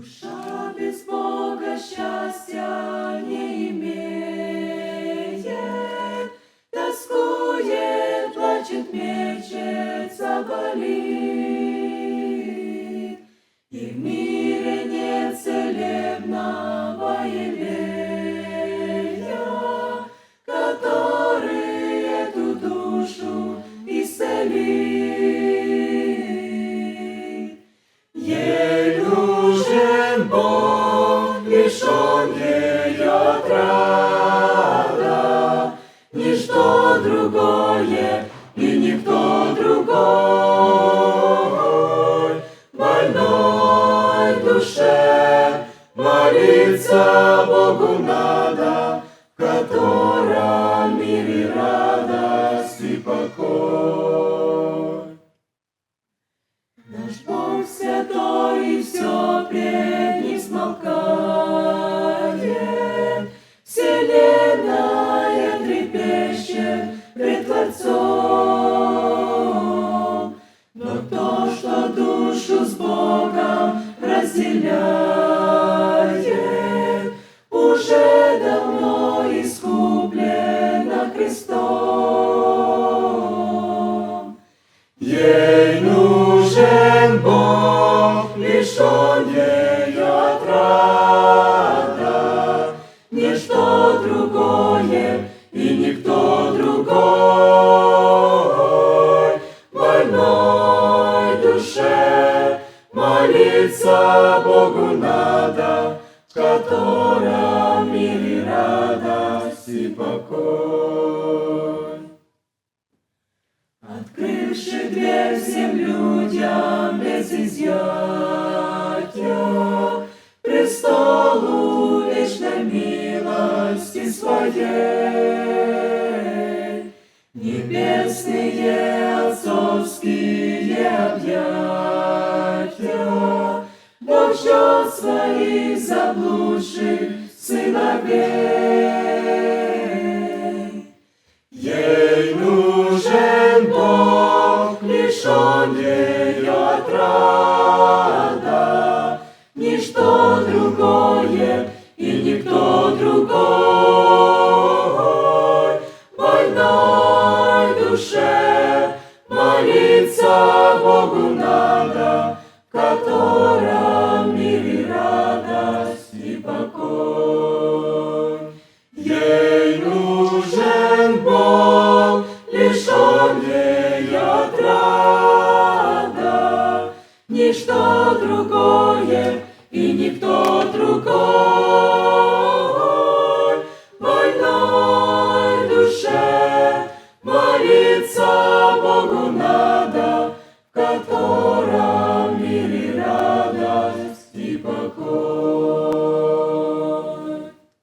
Душа без Бога счастья не имеет, Тоскует, плачет, мечется, болит. И в мире нет целебного елея, Который эту душу исцелит. Ее отрада, Ничто другое и никто другой. Больной душе молиться Богу надо, В котором мире радость и покой. So. Молиться Богу надо, В котором мире радость и покой. Открывши дверь всем людям без изъятия, Престолу вечной милости своей, Небесные отцовские своих заблудших сыновей. Ей нужен Бог, лишь он лишенный отрада, ничто другое и никто другой. Больной душе молиться Богу на Ништя другое